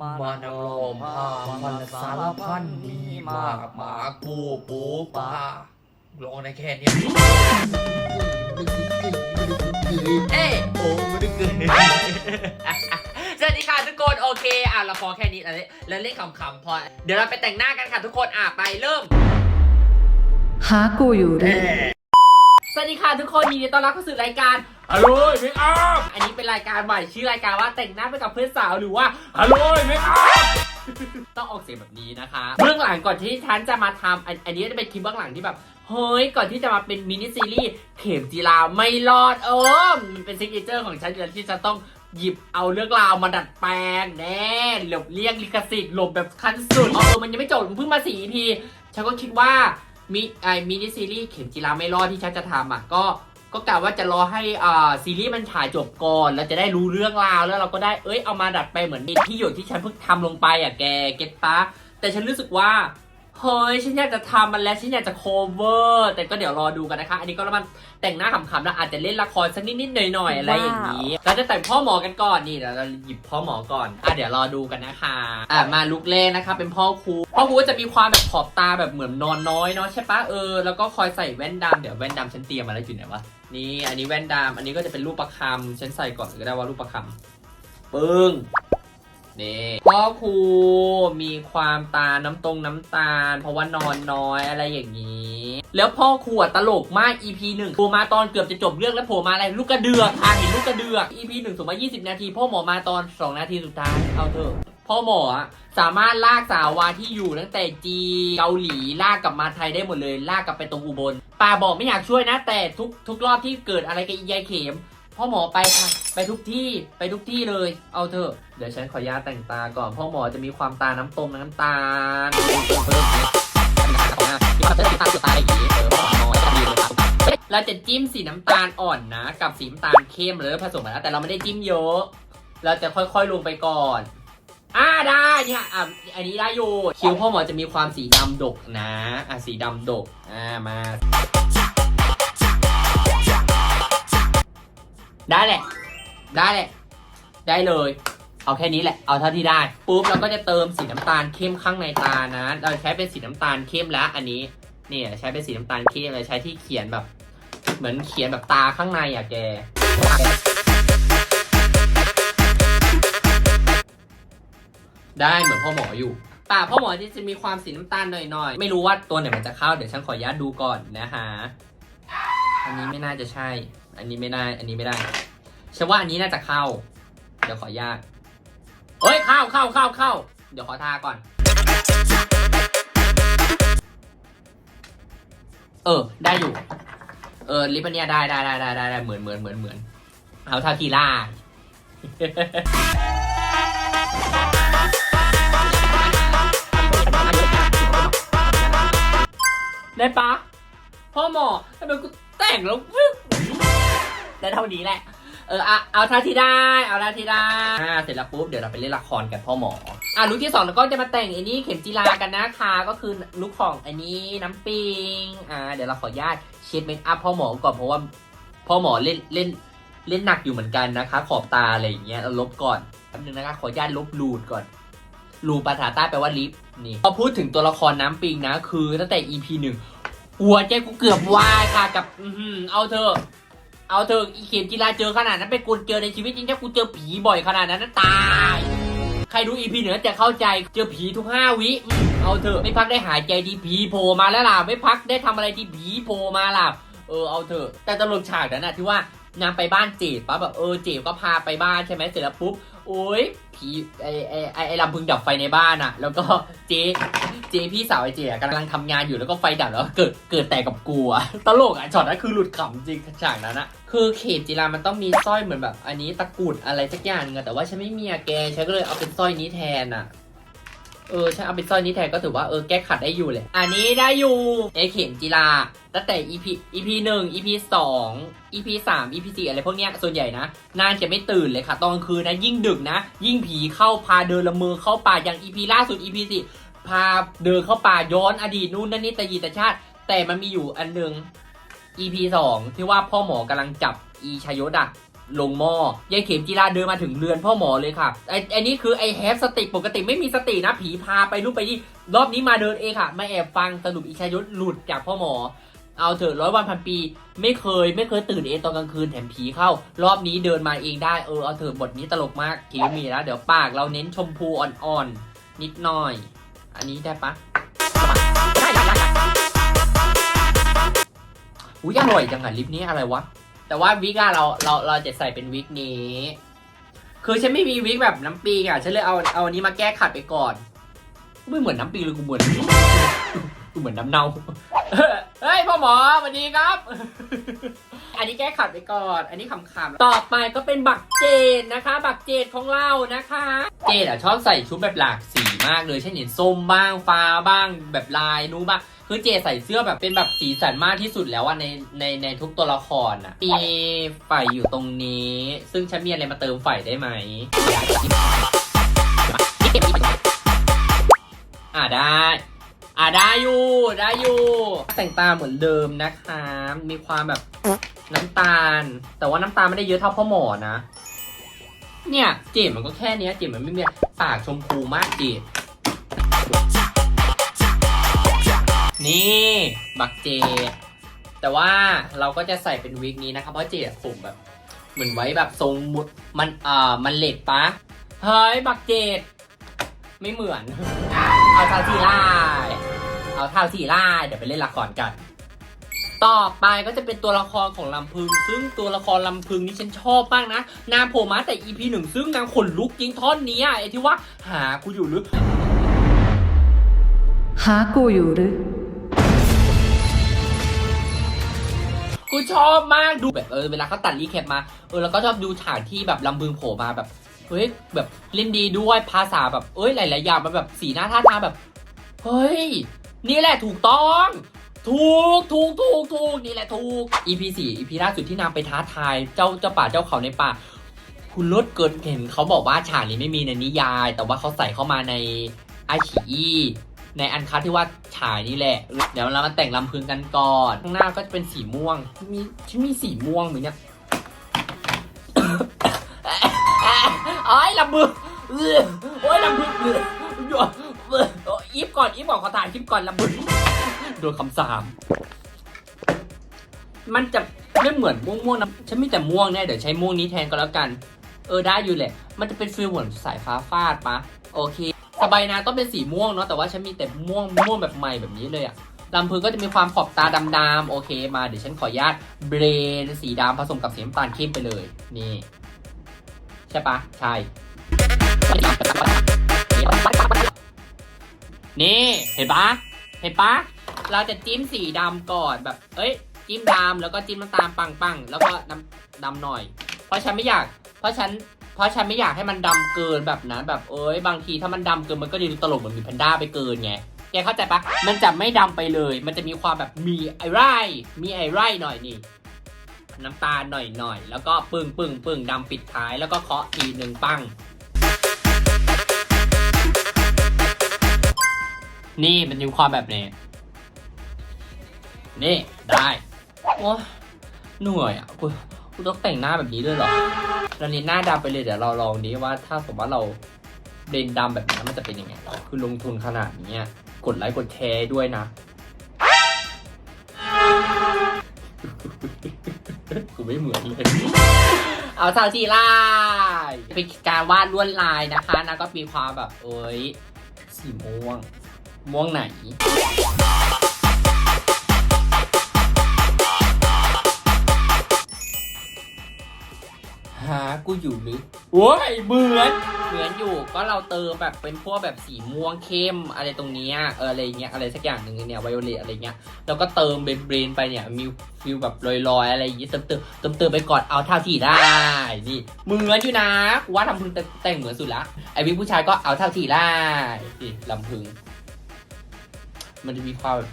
มานโลมพาพันสารพันมีมากหมาปูปูปลาลองได้แค่เนี้ยเอ้ยโอ้ไม่ได้เกินสวัสดีค่ะทุกคนโอเคอะเราพอแค่นี้แล้วแล้วเล่นขำๆพอ เดี๋ยวเราไปแต่งหน้ากันค่ะทุกคนอะไปเริ่มหากูอยู่ด้วยสวัสดีค่ะทุกคนยินดีต้อนรับเข้าสู่รายการ ฮัลโหลเมคอัพอันนี้เป็นรายการใหม่ชื่อรายการว่าแต่งหน้าไปกับเพื่อนสาวหรือว่าฮัลโหลเมคอัพต้องออกเสียงแบบนี้นะคะ เบื้องหลังก่อนที่ฉันจะมาทำอันอันนี้จะเป็นคลิปเบื้องหลังที่แบบ เฮ้ย ก่อนที่จะมาเป็นมินิซีรีส์เข็มจีราไม่รอดเออมันเป็นซิกเนเจอร์ของฉันอยู่แล้วที่จะต้องหยิบเอาเรื่องราวมาดัดแปลงแน่หลบเลี่ยงลิขสิทธิ์หลบแบบขั้นสุดเออมันยังไม่จบมันเพิ่งมาสี่ EP ฉันก็คิดว่ามิไอมินิซีรีส์เข็มจีราไม่รอดที่ฉันจะทำอะก็ ก็กะว่าจะรอให้อ่าซีรีส์มันถ่ายจบก่อน แล้วจะได้รู้เรื่องราวแล้วเราก็ได้เอ้ยเอามาดัดไปเหมือนที่หยดที่ฉันเพิ่งทำลงไปอะแกเก็ตปะแต่ฉันรู้สึกว่าเฮ้ยฉันอยากจะทำมันแล้วฉันอยากจะโคเวอร์แต่ก็เดี๋ยวรอดูกันนะคะ อันนี้ก็แล้วมันแต่งหน้าขำๆแล้วอาจจะเล่นละครสักนิดๆหน่อยๆอะไรอย่างนี้เราจะแต่งพ่อหมอกันก่อนนี่เดี๋ยวเราหยิบพ่อหมอก่อนอะเดี๋ยวรอดูกันนะคะอะมาลุกเล่นนะคะ เป็นพ่อครูพ่อครูก็จะมีความแบบขอบตาแบบเหมือนนอนน้อยเนาะใช่ปะเออแล้วก็คอยใส่แว่นดำเดี๋ยวแว่นดำฉันเตรียมมาแล้วอยู่ไหนวะ นี่อันนี้แว่นดำอันนี้ก็จะเป็นรูปประคำฉันใส่ก่อนก็ได้ว่ารูปประคำปึ้งนี่พ่อครูมีความตาน้ำตรงน้ำตาล เพราะว่านอนน้อยอะไรอย่างนี้ แล้วพ่อครูอะตลกมาก EP หนึ่งโผล่มาตอนเกือบจะจบเรื่องแล้วโผล่มาอะไรลูกกระเดือกอะเห็นลูกกระเดือก EP หนึ่งสมมา20 นาทีพ่อหมอมาตอน 2 นาทีสุดท้ายเอาเถอะ พ่อหมอสามารถลากสาววาที่อยู่ตั้งแต่จีนเกาหลีลากกลับมาไทยได้หมดเลย ลากกลับไปตรงอุบลป่าบอกไม่อยากช่วยนะ แต่ทุกทุกรอบที่เกิดอะไรกับอียายเข็มพ่อหมอไปค่ะไปทุกที่ไปทุกที่เลย เอาเถอะเดี๋ยวฉันขออนุญาแต่งตาก่อนพ่อหมอจะมีความตาน้ำตมน้ำตาลเราจะจิ้มสีน้ำตาลอ่อนนะ กับสีน้ำตาลเข้มเลยผสมกันแล้วแต่เราไม่ได้จิ้มเยอะ เราจะค่อยๆลงไปก่อน อ่าได้เนี่ยอะอันนี้ได้อยู่คิ้วพ่อหมอจะมีความสีดำดกนะอะสีดำดกอ่ามา ได้แหละ ได้แหละ ได้เลย เอาแค่นี้แหละ เอาเท่าที่ได้ปุ๊บเราก็จะเติมสีน้ำตาลเข้มข้างในตานะ เราใช้เป็นสีน้ำตาลเข้มแล้วอันนี้เนี่ยใช้เป็นสีน้ำตาลเข้มเลยใช้ที่เขียนแบบ เหมือนเขียนแบบตาข้างในอะแก ได้เหมือนพ่อหมออยู่ป่าพ่อหมอที่จะมีความสีน้ำตาลหน่อยๆ ไม่รู้ว่าตัวไหนมันจะเข้า เดี๋ยวฉันขออนุญาตดูก่อนนะฮะ อันนี้ไม่น่าจะใช่ อันนี้ไม่ได้ อันนี้ไม่ได้ฉันว่าอันนี้น่าจะเข้า เดี๋ยวขออนุญาตเอ้ยเข้าเข้าเข้าเข้า เดี๋ยวขอทาก่อน เออ ได้อยู่ เออลิปอันเนี้ยได้ได้ได้ได้ได้ได้เหมือนเหมือนเหมือนเหมือน เอาเท่าทีล่า ได้ปะพ่อหมอทำไมกูแต่งแล้ววิวได้เท่านี้แหละ เอออะเอาเท่าที่ได้ เอาเท่าที่ได้อ่าเสร็จแล้วปุ๊บ เดี๋ยวเราไปเล่นละครกันพ่อหมอ อะลุคที่สองเราก็จะมาแต่งไอ้นี่เข็มจีรากันนะคะ ก็คือลุคของไอ้นี้น้ำปิง อ่า เดี๋ยวเราขออนุญาตเช็ดเมคอัพพ่อหมอก่อนเพราะว่าพ่อหมอเล่นเล่นเล่นหนักอยู่เหมือนกันนะคะ ขอบตาอะไรอย่างเงี้ยเราลบก่อนแป๊บนึงนะคะขออนุญาตลบรูดก่อนรูปภาษาใต้แปลว่าลิฟต์ นี่พอพูดถึงตัวละครน้ำปิงนะ คือตั้งแต่ EP หนึ่งหัวใจกูเกือบวายค่ะกับ อือหือเอาเถอะเอาเถอะอีเข็มกีฬาเจอขนาดนั้นไปกูเจอในชีวิตจริงถ้ากูเจอผีบ่อยขนาดนั้นนะตาย ใครดูอีพีเหนือจะเข้าใจเจอผีทุกห้าวิเอาเถอะไม่พักได้หายใจดีผีโผล่มาแล้วล่ะไม่พักได้ทำอะไรที่ผีโผล่มาล่ะเออเอาเถอะแต่ตลกฉากนั้นนะที่ว่านางไปบ้านเจดปั๊บแบบเออเจดก็พาไปบ้านใช่ไหมเสร็จแล้วปุ๊บ โอ้ยผีไอไอไอไอลำพึงดับไฟในบ้านอะแล้วก็เจเจพี่สาวไอเจอะกำลังทำงานอยู่แล้วก็ไฟดับแล้วเกิดเกิดแต่กับกูอะตลกอะช็อตนั้นคือหลุดขำจริงฉากนั้นอะคือเขตจีรามันต้องมีสร้อยเหมือนแบบ อันนี้ตะกรุดอะไรสักอย่างนึงอะแต่ว่าฉันไม่มีอะแกฉันก็เลยเอาเป็นสร้อยนี้แทนอะ เออฉันเอาเป็นสร้อยนี้แทนก็ถือว่าเออแก้ขัดได้อยู่เลย อันนี้ได้อยู่ไอเข็มจีราตั้งแต่ EP EP หนึ่ง EP สอง EP สาม EP สี่อะไรพวกเนี้ยส่วนใหญ่นะ นางจะไม่ตื่นเลยค่ะ ตอนกลางคืนนะ ยิ่งดึกนะ ยิ่งผีเข้าพาเดินละเมอเข้าป่าอย่าง EP ล่าสุด EP สี่พาเดินเข้าป่าย้อนอดีตนู่นนั่นนี่แต่ยีแต่ชาติ แต่มันมีอยู่อันหนึ่ง EP สองที่ว่าพ่อหมอกำลังจับอีชายศอะ ลงหม้อยายเข็มจีราเดินมาถึงเรือนพ่อหมอเลยค่ะไอ้ไอ้นี่คือไอ้แฮปสติปกติไม่มีสตินะผีพาไปนู่นไปนี่รอบนี้มาเดินเองค่ะมาแอบฟังสรุปอีชายศหลุดจากพ่อหมอ เอาเถอะร้อยวันพันปี ไม่เคยไม่เคยตื่นเองตอนกลางคืนแถมผีเข้า รอบนี้เดินมาเองได้เออเอาเถอะบทนี้ตลกมากคิวมีแล้วเดี๋ยวปากเราเน้นชมพูอ่อนๆนิดหน่อย อันนี้ได้ปะได้ได้ได้อุ้ยอร่อยจังอะลิปนี้อะไรวะ แต่ว่าวิกอะเราเราเราจะใส่เป็นวิกนี้ คือฉันไม่มีวิกแบบน้ำปีกอะฉันเลยเอาเอาอันนี้มาแก้ขัดไปก่อนไม่เหมือนน้ำปีเลยกูเหมือนกูเหมือนน้ำเน่าเฮ้ยพ่อหมอสวัสดีครับ อันนี้แก้ขัดไปก่อน อันนี้คำๆต่อไปก็เป็นบักเจดนะคะ บักเจดของเรานะคะ เจดอะชอบใส่ชุดแบบหลากสีมากเลยเช่นเห็นส้มบ้างฟ้าบ้าง แบบลายนู้นบ้างคือเจใส่เสื้อแบบเป็นแบบสีสันมากที่สุดแล้วอะในในในทุกตัวละครอะมีไฟอยู่ตรงนี้ ซึ่งฉันมีอะไรมาเติมไฟได้ไหมอ่าได้อ่าได้อยู่ได้อยู่ แต่งตาเหมือนเดิมนะคะ มีความแบบ น้ำตาล แต่ว่าน้ำตาลไม่ได้เยอะเท่าพ่อหมอนะ เนี่ยเจมมันก็แค่เนี้ยเจมมันไม่มีปากชมพูมากเจมนี่บักเจ แต่ว่าเราก็จะใส่เป็นวิกนี้นะคะเพราะเจผมแบบ เหมือนไว้แบบทรงมุดมันเอ่ามันเล็ดปะเฮ้ยบักเจดไม่เหมือน เอาเท่าที่ไล่เอาเท่าที่ไล่เดี๋ยวไปเล่นละครกัน ต่อไปก็จะเป็นตัวละครของลำพึง ซึ่งตัวละครลำพึงนี่ฉันชอบมากนะนางโผล่มาแต่ EP หนึ่งซึ่งนางขนลุกจริงท่อนนี้อะไอ้ที่ว่าหากูอยู่หรือหากูอยู่หรือกูชอบมากดูแบบเออเวลาเขาตัดรีแคปมาเออแล้วก็ชอบดูฉากที่แบบลำพึงโผล่มาแบบเฮ้ยแบบเล่นดีด้วยภาษาแบบเอ้ยหลายๆอย่างมันแบบสีหน้าท่าทางแบบ เฮ้ย นี่แหละถูกต้อง ถูกถูกถูกถูกนี่แหละถูก EP 4 EP ล่าสุดที่นางไปท้าทายเจ้าเจ้าป่าเจ้าเขาในป่า คุณลดเกินเห็นเขาบอกว่าฉากนี้ไม่มีในนิยาย แต่ว่าเขาใส่เข้ามาในไอชีในอันคัดที่ว่าฉายนี่แหละ เดี๋ยวเรามาแต่งลำพึงกันก่อน ข้างหน้าก็จะเป็นสีม่วง มีฉันมีสีม่วงเหมือนเนี่ยโอ้ยลำพึงโอ้ยลำพึงอีฟก่อนอีฟบอกขอถ่ายคลิปก่อนลำพึง โดนคำสาปมันจะไม่เหมือนม่วงม่วงๆนะฉันมีแต่ม่วงแน่เดี๋ยวใช้ม่วงนี้แทนก็แล้วกัน เออได้อยู่แหละ มันจะเป็นฟีลเหมือนสายฟ้าฟาดปะโอเคสบายนาต้องเป็นสีม่วงเนาะแต่ว่าฉันมีแต่ม่วงม่วงแบบใหม่แบบนี้เลยอะลำพึงก็จะมีความขอบตาดำๆโอเคมาเดี๋ยวฉันขออนุญาตเบรนสีดำผสมกับสีน้ำตาลเข้มไปเลย นี่ ใช่ปะใช่ นี่ เห็นปะเห็นปะ เราจะจิ้มสีดำก่อนแบบ เอ้ย จิ้มดำแล้วก็จิ้มน้ำตาลปังๆแล้วก็น้ำดำหน่อย เพราะฉันไม่อยาก เพราะฉัน เพราะฉันไม่อยากให้มันดำเกินแบบนั้นแบบเอ้ยบางทีถ้ามันดำเกินมันก็ดูตลกเหมือนมีแพนด้าไปเกินไงแกเข้าใจปะมันจะไม่ดำไปเลย มันจะมีความแบบมีไอไรมีไอไรหน่อยนี่น้ำตาลหน่อยหน่อยแล้วก็ปึ้งปึ้งปึ้งดำปิดท้ายแล้วก็เคาะทีหนึ่งปัง นี่มันมีความแบบนี้ นี่ ได้โอ้ยเหนื่อยอะกูกูต้องแต่งหน้าแบบนี้ด้วยเหรอเราเน้นหน้าดำไปเลยเดี๋ยวเราลองดีว่าถ้าสมมติว่าเราเดนดำแบบนี้มันจะเป็นยังไงคือลงทุนขนาดนี้กดไลค์กดแชร์ด้วยนะกูไม่เหมือนเลย เอาเท่าที่ไล่เป็นการวาดลวดลายนะคะนะก็มีความแบบ เอ้ย สีม่วง ม่วงไหน หากูอยู่หรือโอ้ยเหมือน เหมือนอยู่ก็เราเติมแบบเป็นพวกแบบสีม่วงเข้มอะไรตรงเนี้ยเอออะไรเงี้ยอะไรสักอย่างหนึ่งเนี่ยไวโอเลตอะไรเงี้ยแล้วก็เติมเบนเบรนไปเนี่ยมีฟิลแบบลอยๆ อะไรอย่างงี้เติมเติมเติมเติมไปก่อนเอาเท่าที่ได้นี่เหมือนอยู่นะกูว่าลำพึงแต่แต่งเหมือนสุดละไอวิกผู้ชายก็เอาเท่าที่ได้นี่ลำพึง มันจะมีความแบบ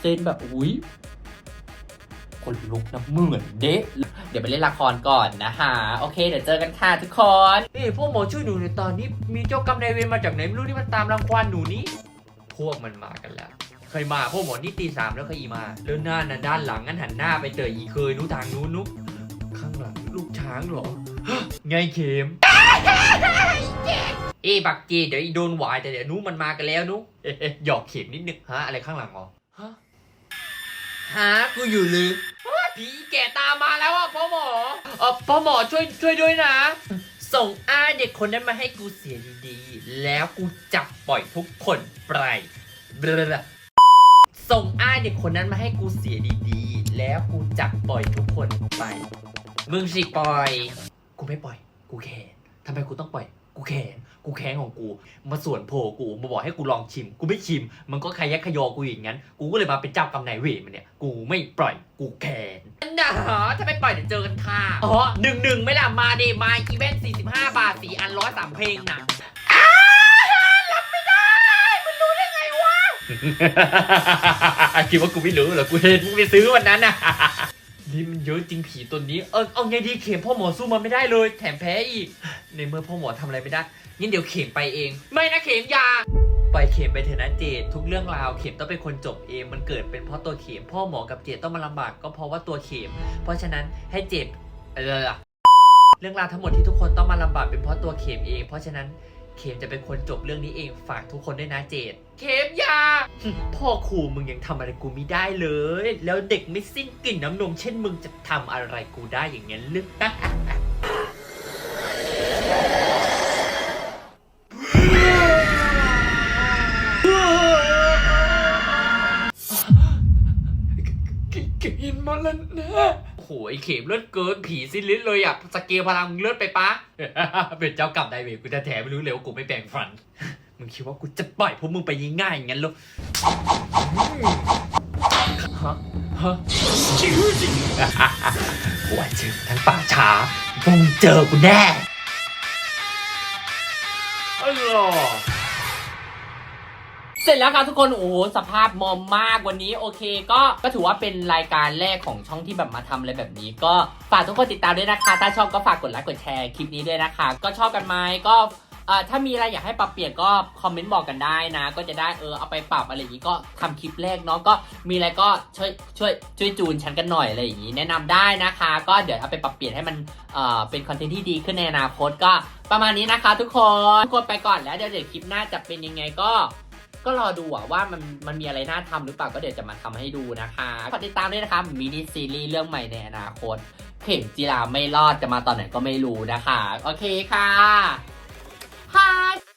เส้นแบบอุ้ย คนลุกนะเหมือนเด๊ะเดี๋ยวไปเล่นละครก่อนนะคะโอเค เดี๋ยวเจอกันค่ะทุกคนนี่พวกหมอช่วยหนูในตอนนี้มีเจ้ากรรมนายเวรมาจากไหนไม่รู้ที่มันตามรังควานหนูนี่พวกมันมากันแล้วเคยมาพวกหมอนี่ตีสามแล้วเคยอีมาแล้วหน้าน่ะด้านหลังงั้นหันหน้าไปเจออีเคยนู้ทางนู้นนุกข้างหลังลูกช้างเหรอไงเข็มเอ้บักเจเดี๋ยวอีโดนหวายแต่เดี๋ยวนู้มันมากันแล้วนู้หยอกเข็มนิดนึงฮะอะไรข้างหลังอ๋อฮะ ฮะกูอยู่ลืมผีแก่ตามมาแล้วอะพ่อหมอเออพ่อหมอช่วยช่วยด้วยนะ ส่งอ้าเด็กคนนั้นมาให้กูเสียดีๆ แล้วกูจับปล่อยทุกคนไปเบลอส่งอ้าเด็กคนนั้นมาให้กูเสียดีๆ แล้วกูจับปล่อยทุกคนไป มึงสิปล่อย กูไม่ปล่อย กูแค้นทำไมกูต้องปล่อย กูแค้น กูแค้นของกู มาส่วนโผล่กูมาบอกให้กูลองชิม กูไม่ชิม มันก็ขยักขยอกูอย่างนั้น กูก็เลยมาเป็นเจ้ากรรมนายเวรมันเนี่ย กูไม่ปล่อย กูแค้นน่าถ้าไม่ปล่อยเดี๋ยวเจอกันค่ะอ๋อหนึ่งหนึ่งไม่ล่ะ มาดิมาอีเวนต์สี่สิบห้าบาทสี่อันร้อยสามเพลงนะอ้ารับไม่ได้ มันรู้ได้ไงวะ คิดว่ากูไม่รู้เหรอ กูเห็นมึงไปซื้อวันนั้นน่ะนี่มันเยอะจริงผีตัวนี้ เออเอาไงดีเข็มพ่อหมอสู้มันไม่ได้เลย แถมแพ้อีก ในเมื่อพ่อหมอทำอะไรไม่ได้งั้นเดี๋ยวเข็มไปเอง ไม่นะเข็มอยาปล่อยเข็มไปเถอะนะเจดทุกเรื่องราวเข็มต้องเป็นคนจบเองมันเกิดเป็นเพราะตัวเข็มพ่อหมอกับเจดต้องมาลำบากก็เพราะว่าตัวเข็มเพราะฉะนั้นให้เจดเออเรื่องราวทั้งหมดที่ทุกคนต้องมาลำบากเป็นเพราะตัวเข็มเอง เพราะฉะนั้นเข็มจะเป็นคนจบเรื่องนี้เองฝากทุกคนด้วยนะเจดเข็มอยา พ่อครูมึงยังทำอะไรกูไม่ได้เลย แล้วเด็กไม่สิ้นกลิ่นน้ำนมเช่นมึงจะทำอะไรกูได้อย่างนั้นหรือกิน มาแล้วนะโอ้โหไอเข็มเลือดเกินผีสิ้นลิ้นเลยอะสเกลพลังมึงเลือดไปปะ เป็นเจ้ากรรมนายเวรกูจะแถไม่รู้เลยว่ากูไม่แปลงฟัน มึงคิดว่ากูจะปล่อยพวกมึงไปง่ายๆอย่างนั้นเหรอฮะฮะชื่อจริงกูว่าชื่อทั้งป่าช้ามึงเจอกูแน่อ๋อ สร็จแล้วครับทุกคนโอ้โหสภาพมอมมากวันนี้โอเค ก็ก็ถือว่าเป็นรายการแรกของช่องที่แบบมาทำอะไรแบบนี้ ก็ฝากทุกคนติดตามด้วยนะคะ ถ้าชอบก็ฝากกดไลค์กดแชร์คลิปนี้ด้วยนะคะ ก็ชอบกันไหมก็อ่อถ้ามีอะไรอยากให้ปรับเปลี่ยนก็คอมเมนต์บอกกันได้นะ ก็จะได้เออเอาไปปรับอะไรอย่างนี้ก็ทำคลิปแรกเนาะก็มีอะไรก็ช่วยช่วยช่วยจูนฉันกันหน่อยอะไรอย่างนี้แนะนำได้นะคะ ก็เดี๋ยวเอาไปปรับเปลี่ยนให้มันเอ่อเป็นคอนเทนต์ที่ดีขึ้นในอนาคตก็ประมาณนี้นะคะ ทุกคนทุกคนไปก่อนแล้วเดี๋ยวเดี๋ยวคลิปหน้าจะเป็นยังไงก็ ก็รอดูอะว่ามันมันมีอะไรน่าทำหรือเปล่าก็เดี๋ยวจะมาทำให้ดูนะคะฝากติดตามด้วยนะคะมินิซีรีส์เรื่องใหม่ในอนาคตเข็มจีราไม่รอดจะมาตอนไหนก็ไม่รู้นะคะ โอเคค่ะฮาย